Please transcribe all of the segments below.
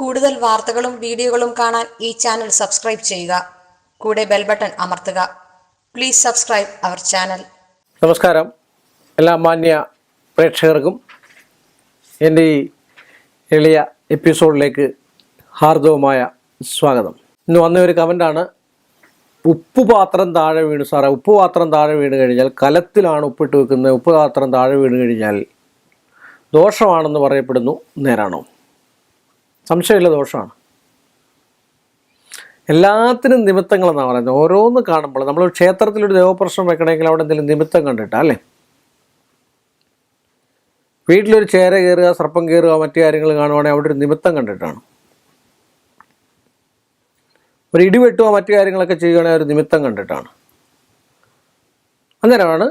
കൂടുതൽ വാർത്തകളും വീഡിയോകളും കാണാൻ ഈ ചാനൽ സബ്സ്ക്രൈബ് ചെയ്യുക. കൂടെ ബെൽ ബട്ടൺ അമർത്തുക. Please subscribe our channel. നമസ്കാരം. എല്ലാ മാന്യ പ്രേക്ഷകർക്കും എന്റെ ഈ എളിയ എപ്പിസോഡിലേക്ക് ഹാർദവമായ സ്വാഗതം. ഇന്ന് വന്ന ഒരു കമന്റാണ് ഉപ്പുപാത്രം താഴെ വീണു സാറേ ഉപ്പുപാത്രം താഴെ വീണ് കഴിഞ്ഞാൽ കലത്തിലാണ് ഉപ്പിട്ട് വെക്കുന്നത്. ഉപ്പുപാത്രം താഴെ വീണ് കഴിഞ്ഞാൽ ദോഷമാണെന്ന് പറയപ്പെടുന്നു നേരാണോ? സംശയമില്ല ദോഷമാണ്. എല്ലാത്തിനും നിമിത്തങ്ങളെന്നാണ് പറയുന്നത്. ഓരോന്ന് കാണുമ്പോൾ നമ്മൾ ക്ഷേത്രത്തിലൊരു ദേവപ്രശ്നം വെക്കണമെങ്കിൽ അവിടെ എന്തെങ്കിലും നിമിത്തം കണ്ടിട്ടാ അല്ലേ? വീട്ടിലൊരു ചേര കയറുക സർപ്പം കയറുക മറ്റു കാര്യങ്ങൾ കാണുവാണെങ്കിൽ അവിടെ ഒരു നിമിത്തം കണ്ടിട്ടാണ്. ഒരു ഇടിവെട്ടുക മറ്റു കാര്യങ്ങളൊക്കെ ചെയ്യുകയാണെങ്കിൽ ഒരു നിമിത്തം കണ്ടിട്ടാണ്. അന്നേരമാണ്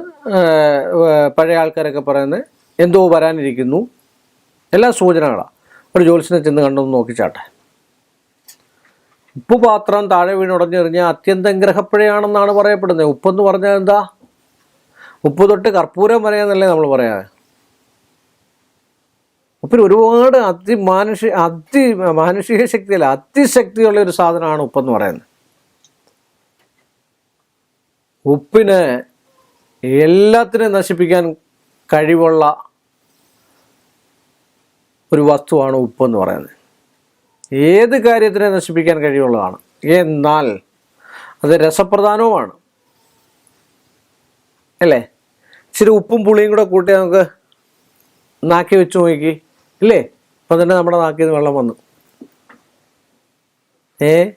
പഴയ ആൾക്കാരൊക്കെ പറയുന്നത് എന്തോ വരാനിരിക്കുന്നു. എല്ലാ സൂചനകളാണ് ഒരു ജോത്സ്യനെ ചെന്ന് കണ്ടൊന്ന് നോക്കിച്ചാട്ടെ. ഉപ്പ് പാത്രം താഴെ വീണ് ഉടഞ്ഞെറിഞ്ഞാൽ അത്യന്തം ഗ്രഹപ്പിഴയാണെന്നാണ് പറയപ്പെടുന്നത്. ഉപ്പെന്ന് പറഞ്ഞാൽ എന്താ? ഉപ്പ് തൊട്ട് കർപ്പൂരം വരെയെന്നല്ലേ നമ്മൾ പറയാ? ഉപ്പിന് ഒരുപാട് അതിമാനുഷിക അതി മാനുഷിക ശക്തിയല്ല അതിശക്തിയുള്ള ഒരു സാധനമാണ് ഉപ്പെന്ന് പറയുന്നത്. ഉപ്പിന് എല്ലാത്തിനെയും നശിപ്പിക്കാൻ കഴിവുള്ള ഒരു വസ്തുവാണ് ഉപ്പെന്ന് പറയുന്നത്. ഏത് കാര്യത്തിനെ നശിപ്പിക്കാൻ കഴിയുള്ളതാണ്. എന്നാൽ അത് രസപ്രധാനവുമാണ്. അല്ലേ? ഇച്ചിരി ഉപ്പും പുളിയും കൂടെ കൂട്ടി നമുക്ക് നാക്കി വെച്ച് നോക്കി. ഇല്ലേ? ഇപ്പം തന്നെ നമ്മുടെ നാക്കിൽ നിന്ന് വെള്ളം വന്നു. ഏ?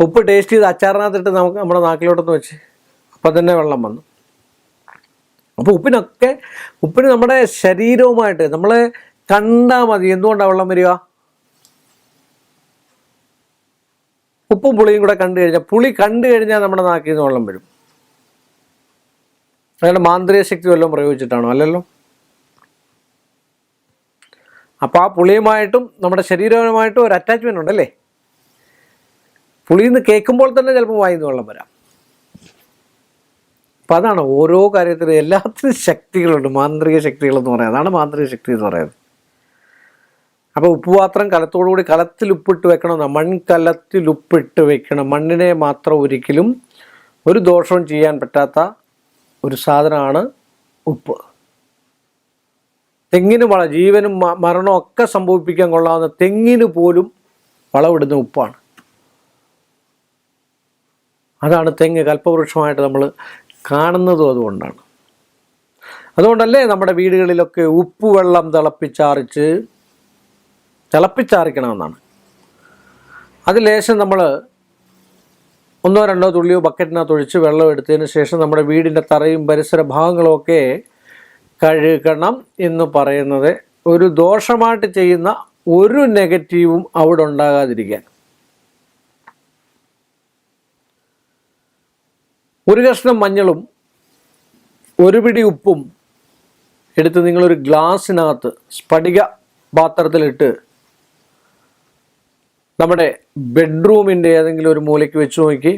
ഉപ്പ് ടേസ്റ്റ് ചെയ്ത് അച്ചാറിനകത്തിട്ട് നമുക്ക് നമ്മുടെ നാക്കിലോട്ടൊന്ന് വെച്ച്. അപ്പം തന്നെ വെള്ളം വന്നു. അപ്പോൾ ഉപ്പിനൊക്കെ ഉപ്പിന് നമ്മുടെ ശരീരവുമായിട്ട് നമ്മളെ കണ്ടാൽ മതി. എന്തുകൊണ്ടാണ് വെള്ളം വരിക? ഉപ്പും പുളിയും കൂടെ കണ്ടു കഴിഞ്ഞാൽ പുളി കണ്ടു കഴിഞ്ഞാൽ നമ്മുടെ നാക്കിൽ നിന്ന് വെള്ളം വരും. അയാളുടെ മാന്ത്രിക ശക്തി വല്ലതും പ്രയോഗിച്ചിട്ടാണോ? അല്ലല്ലോ. അപ്പോൾ ആ പുളിയുമായിട്ടും നമ്മുടെ ശരീരവുമായിട്ടും ഒരു അറ്റാച്ച്മെന്റ് ഉണ്ടല്ലേ? പുളിന്ന് കേൾക്കുമ്പോൾ തന്നെ ചിലപ്പോൾ വായിന്ന് വെള്ളം വരാം. അപ്പം അതാണ് ഓരോ കാര്യത്തിലും എല്ലാത്തിനും ശക്തികളുണ്ട്. മാന്ത്രിക ശക്തികളെന്ന് പറയുന്നത് അതാണ് മാന്ത്രിക ശക്തി എന്ന് പറയുന്നത്. അപ്പോൾ ഉപ്പുപാത്രം കലത്തോടുകൂടി കലത്തിൽ ഉപ്പിട്ട് വെക്കണം മൺകലത്തിൽ ഉപ്പിട്ട് വെക്കണം. മണ്ണിനെ മാത്രം ഒരിക്കലും ഒരു ദോഷവും ചെയ്യാൻ പറ്റാത്ത ഒരു സാധനമാണ് ഉപ്പ്. തെങ്ങിന് വള ജീവനും മരണവും ഒക്കെ സംഭവിപ്പിക്കാൻ കൊള്ളാവുന്ന തെങ്ങിന് പോലും വളമിടുന്ന ഉപ്പാണ്. അതാണ് തെങ്ങ് കൽപ്പവൃക്ഷമായിട്ട് നമ്മൾ കാണുന്നതും അതുകൊണ്ടാണ്. അതുകൊണ്ടല്ലേ നമ്മുടെ വീടുകളിലൊക്കെ ഉപ്പുവെള്ളം തിളപ്പിച്ചാറിച്ച് തിളപ്പിച്ചാറിക്കണമെന്നാണ്. അത് ലേശം നമ്മൾ ഒന്നോ രണ്ടോ തുള്ളിയോ ബക്കറ്റിനകത്ത് ഒഴിച്ച് വെള്ളം എടുത്തതിന് ശേഷം നമ്മുടെ വീടിന്റെ തറയും പരിസര ഭാഗങ്ങളും ഒക്കെ കഴുകണം എന്ന് പറയുന്നത് ഒരു ദോഷമായിട്ട് ചെയ്യുന്ന ഒരു നെഗറ്റീവും അവിടെ ഉണ്ടാകാതിരിക്കാൻ. ഒരു കഷ്ണം മഞ്ഞളും ഒരു പിടി ഉപ്പും എടുത്ത് നിങ്ങളൊരു ഗ്ലാസ്സിനകത്ത് സ്ഫടിക പാത്രത്തിലിട്ട് നമ്മുടെ ബെഡ്റൂമിന്റെ ഏതെങ്കിലും ഒരു മൂലയ്ക്ക് വെച്ച് നോക്കി.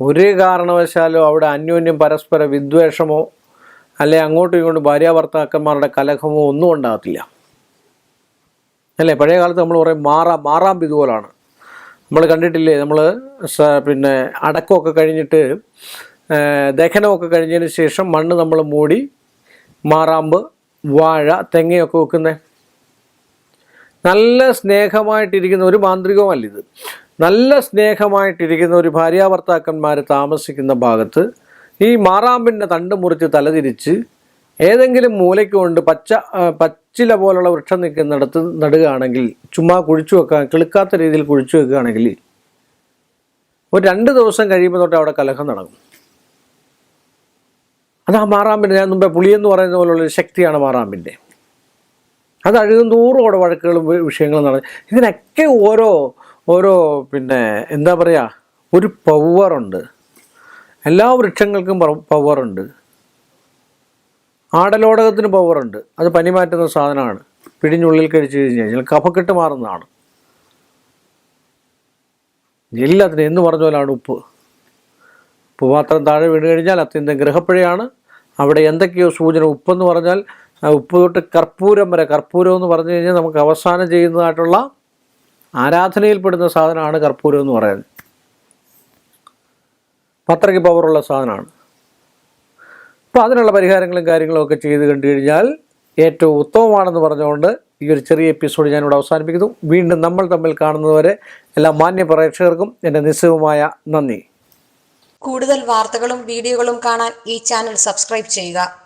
ഒരു കാരണവശാലോ അവിടെ അന്യോന്യം പരസ്പര വിദ്വേഷമോ അല്ലെ അങ്ങോട്ടും ഇങ്ങോട്ടും ഭാര്യാഭർത്താക്കന്മാരുടെ കലഹമോ ഒന്നും ഉണ്ടാകത്തില്ല. അല്ലേ? പഴയ കാലത്ത് നമ്മൾ പറയും മാറാം മാറാം ഇതുപോലാണ്. നമ്മൾ കണ്ടിട്ടില്ലേ? നമ്മൾ പിന്നെ അടക്കമൊക്കെ കഴിഞ്ഞിട്ട് ദഹനമൊക്കെ കഴിഞ്ഞതിന് ശേഷം മണ്ണ് നമ്മൾ മൂടി മാറാമ്പ് വാഴ തെങ്ങയൊക്കെ വെക്കുന്നത് നല്ല സ്നേഹമായിട്ടിരിക്കുന്ന ഒരു മാന്ത്രികവുമല്ല ഇത്. നല്ല സ്നേഹമായിട്ടിരിക്കുന്ന ഒരു ഭാര്യാഭർത്താക്കന്മാർ താമസിക്കുന്ന ഭാഗത്ത് ഈ മാറാമ്പിന്റെ തണ്ട് മുറിച്ച് തലതിരിച്ച് ഏതെങ്കിലും മൂലയ്ക്ക് കൊണ്ട് പച്ച പച്ചില പോലുള്ള വൃക്ഷം നിൽക്കുന്നിടത്ത് നടുകയാണെങ്കിൽ ചുമ്മാ കുഴിച്ചു വെക്കാൻ കിളുക്കാത്ത രീതിയിൽ കുഴിച്ചു വെക്കുകയാണെങ്കിൽ ഒരു രണ്ട് ദിവസം കഴിയുമ്പോൾ തൊട്ട് അവിടെ കലഹം നടക്കും. അത് ആ മാറാമ്പിന്റെ ഞാൻ മുമ്പേ പുളിയെന്ന് പറയുന്ന പോലുള്ള ശക്തിയാണ് മാറാമ്പിന്റെ അത് അഴുകും തോറും അവിടെ വഴക്കുകളും വിഷയങ്ങളും നടന്നു ഇതിനൊക്കെ ഓരോ ഓരോ പിന്നെ എന്താ പറയുക ഒരു പവറുണ്ട് എല്ലാ വൃക്ഷങ്ങൾക്കും പവറുണ്ട് ആടലോടകത്തിന് പവറുണ്ട് അത് പനി മാറ്റുന്ന സാധനമാണ്. പിടിഞ്ഞുള്ളിൽ കഴിച്ചു കഴിഞ്ഞ് കഴിഞ്ഞാൽ കഫക്കെട്ട് മാറുന്നതാണ്. എല്ലാത്തിനും എന്ന് പറഞ്ഞ പോലാണ് ഉപ്പ്. ഉപ്പ് മാത്രം താഴെ വീണ് കഴിഞ്ഞാൽ അത്യന്തം ഗ്രഹപ്പഴയാണ് അവിടെ എന്തൊക്കെയോ സൂചന ഉപ്പെന്ന് പറഞ്ഞാൽ ഉപ്പ് തൊട്ട് കർപ്പൂരം വരെ കർപ്പൂരം എന്ന് പറഞ്ഞു കഴിഞ്ഞാൽ നമുക്ക് അവസാനം ചെയ്യുന്നതായിട്ടുള്ള ആരാധനയിൽപ്പെടുന്ന സാധനമാണ് കർപ്പൂരം എന്ന് പറയുന്നത്. പത്രയ്ക്ക് പവറുള്ള സാധനമാണ്. അപ്പോൾ അതിനുള്ള പരിഹാരങ്ങളും കാര്യങ്ങളും ഒക്കെ ചെയ്ത് കണ്ടു കഴിഞ്ഞാൽ ഏറ്റവും ഉത്തമമാണെന്ന് പറഞ്ഞുകൊണ്ട് ഈ ഒരു ചെറിയ എപ്പിസോഡ് ഞാനിവിടെ അവസാനിപ്പിക്കുന്നു. വീണ്ടും നമ്മൾ തമ്മിൽ കാണുന്നതുവരെ എല്ലാ മാന്യ പ്രേക്ഷകർക്കും എന്റെ നിസ്സഹമായ നന്ദി. കൂടുതൽ വാർത്തകളും വീഡിയോകളും കാണാൻ ഈ ചാനൽ സബ്സ്ക്രൈബ് ചെയ്യുക.